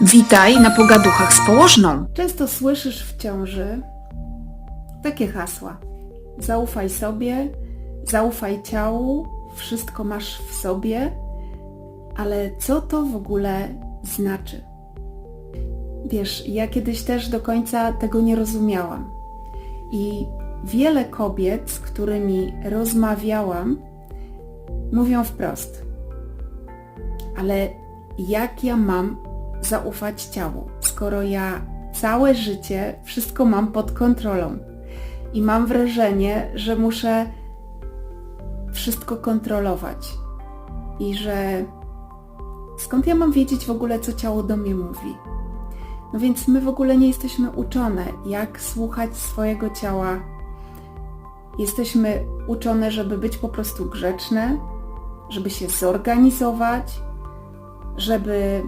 Witaj na pogaduchach z położną. Często słyszysz w ciąży takie hasła. Zaufaj sobie, zaufaj ciału, wszystko masz w sobie, ale co to w ogóle znaczy? Wiesz, ja kiedyś też do końca tego nie rozumiałam. I wiele kobiet, z którymi rozmawiałam, mówią wprost. Ale jak ja mam zaufać ciału, skoro ja całe życie wszystko mam pod kontrolą i mam wrażenie, że muszę wszystko kontrolować i że skąd ja mam wiedzieć w ogóle, co ciało do mnie mówi? No więc my w ogóle nie jesteśmy uczone, jak słuchać swojego ciała. Jesteśmy uczone, żeby być po prostu grzeczne, żeby się zorganizować, żeby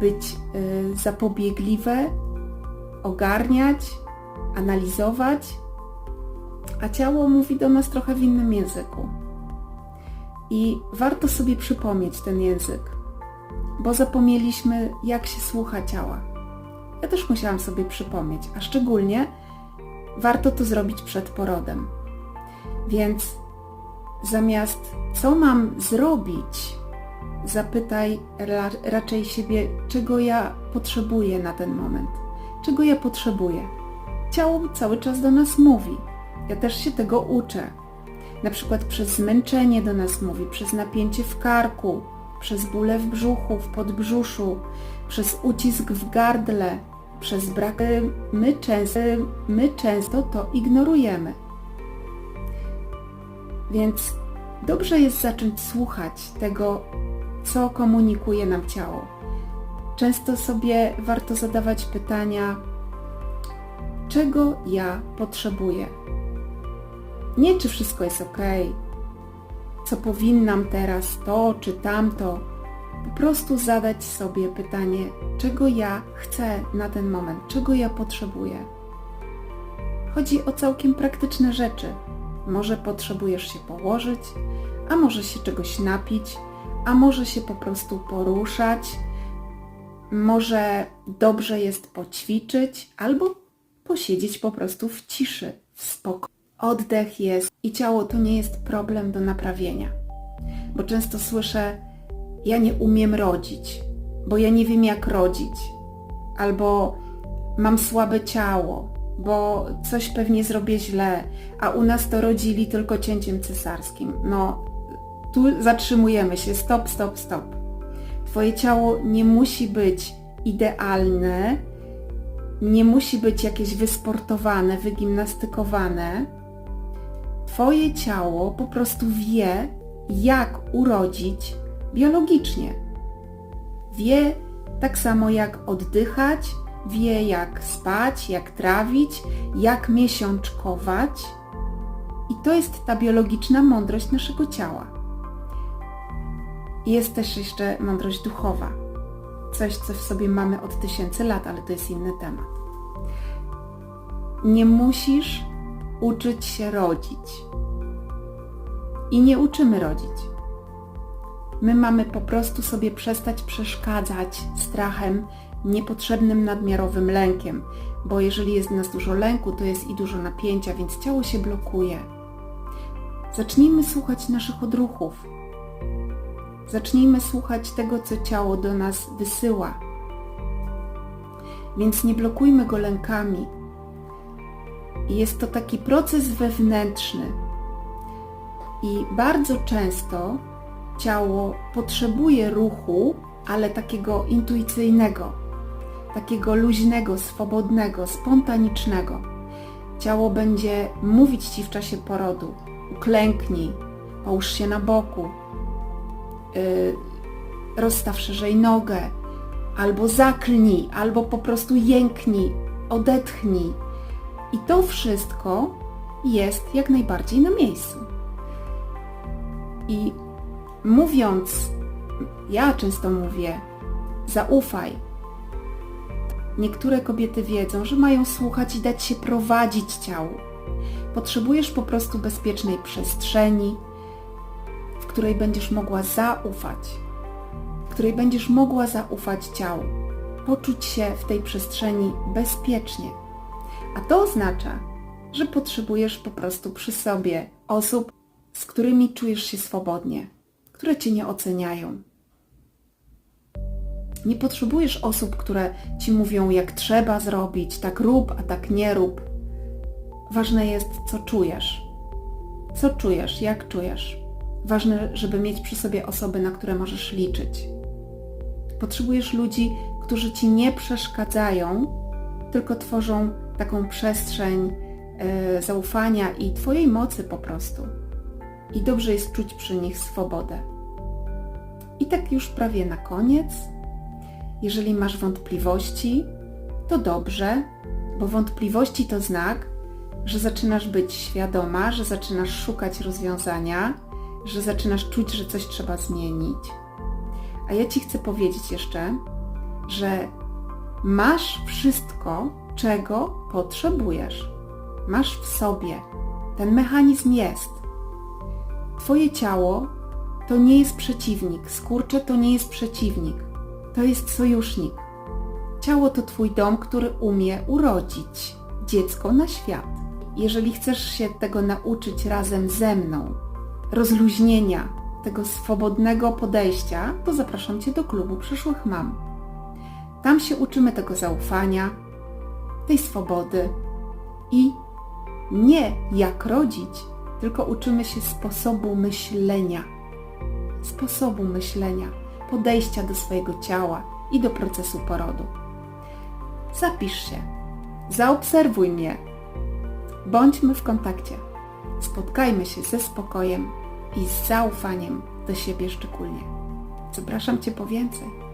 być y, zapobiegliwe, ogarniać, analizować, a ciało mówi do nas trochę w innym języku. I warto sobie przypomnieć ten język, bo zapomnieliśmy, jak się słucha ciała. Ja też musiałam sobie przypomnieć, a szczególnie warto to zrobić przed porodem. Więc zamiast co mam zrobić, zapytaj ra raczej siebie, czego ja potrzebuję na ten moment. Czego ja potrzebuję. Ciało cały czas do nas mówi. Ja też się tego uczę. Na przykład przez zmęczenie do nas mówi, przez napięcie w karku, przez bóle w brzuchu, w podbrzuszu, przez ucisk w gardle, przez brak... My często, my często to ignorujemy. Więc dobrze jest zacząć słuchać tego, co komunikuje nam ciało. Często sobie warto zadawać pytania, czego ja potrzebuję. Nie czy wszystko jest ok, co powinnam teraz, to czy tamto. Po prostu zadać sobie pytanie, czego ja chcę na ten moment, czego ja potrzebuję. Chodzi o całkiem praktyczne rzeczy. Może potrzebujesz się położyć, a może się czegoś napić, a może się po prostu poruszać, może dobrze jest poćwiczyć albo posiedzieć po prostu w ciszy, w spokoju. Oddech jest i ciało to nie jest problem do naprawienia. Bo często słyszę, ja nie umiem rodzić, bo ja nie wiem jak rodzić, albo mam słabe ciało, bo coś pewnie zrobię źle, a u nas to rodzili tylko cięciem cesarskim. No, tu zatrzymujemy się. Stop, stop, stop. Twoje ciało nie musi być idealne, nie musi być jakieś wysportowane, wygimnastykowane. Twoje ciało po prostu wie, jak urodzić biologicznie. Wie tak samo jak oddychać, wie jak spać, jak trawić, jak miesiączkować. I to jest ta biologiczna mądrość naszego ciała. Jest też jeszcze mądrość duchowa. Coś, co w sobie mamy od tysięcy lat, ale to jest inny temat. Nie musisz uczyć się rodzić. I nie uczymy rodzić. My mamy po prostu sobie przestać przeszkadzać strachem, niepotrzebnym nadmiarowym lękiem, bo jeżeli jest w nas dużo lęku, to jest i dużo napięcia, więc ciało się blokuje. Zacznijmy słuchać naszych odruchów, Zacznijmy słuchać tego, co ciało do nas wysyła. Więc nie blokujmy go lękami. Jest to taki proces wewnętrzny. I bardzo często ciało potrzebuje ruchu, ale takiego intuicyjnego, takiego luźnego, swobodnego, spontanicznego. Ciało będzie mówić Ci w czasie porodu, uklęknij, połóż się na boku, rozstaw szerzej nogę, albo zaklnij, albo po prostu jęknij, odetchnij. I to wszystko jest jak najbardziej na miejscu. I mówiąc, ja często mówię, zaufaj. Niektóre kobiety wiedzą, że mają słuchać i dać się prowadzić ciału. Potrzebujesz po prostu bezpiecznej przestrzeni, której będziesz mogła zaufać, której będziesz mogła zaufać ciału, poczuć się w tej przestrzeni bezpiecznie. A to oznacza, że potrzebujesz po prostu przy sobie osób, z którymi czujesz się swobodnie, które cię nie oceniają. Nie potrzebujesz osób, które ci mówią, jak trzeba zrobić, tak rób, a tak nie rób. Ważne jest, co czujesz. Co czujesz, jak czujesz. Ważne, żeby mieć przy sobie osoby, na które możesz liczyć. Potrzebujesz ludzi, którzy ci nie przeszkadzają, tylko tworzą taką przestrzeń e, zaufania i Twojej mocy po prostu. I dobrze jest czuć przy nich swobodę. I tak już prawie na koniec. Jeżeli masz wątpliwości, to dobrze, bo wątpliwości to znak, że zaczynasz być świadoma, że zaczynasz szukać rozwiązania, że zaczynasz czuć, że coś trzeba zmienić. A ja Ci chcę powiedzieć jeszcze, że masz wszystko, czego potrzebujesz. Masz w sobie. Ten mechanizm jest. Twoje ciało to nie jest przeciwnik. Skurcze to nie jest przeciwnik. To jest sojusznik. Ciało to Twój dom, który umie urodzić dziecko na świat. Jeżeli chcesz się tego nauczyć razem ze mną, rozluźnienia, tego swobodnego podejścia, to zapraszam Cię do klubu przyszłych mam. Tam się uczymy tego zaufania, tej swobody i nie jak rodzić, tylko uczymy się sposobu myślenia. Sposobu myślenia, podejścia do swojego ciała i do procesu porodu. Zapisz się, zaobserwuj mnie, bądźmy w kontakcie. Spotkajmy się ze spokojem i z zaufaniem do siebie szczególnie. Zapraszam Cię po więcej.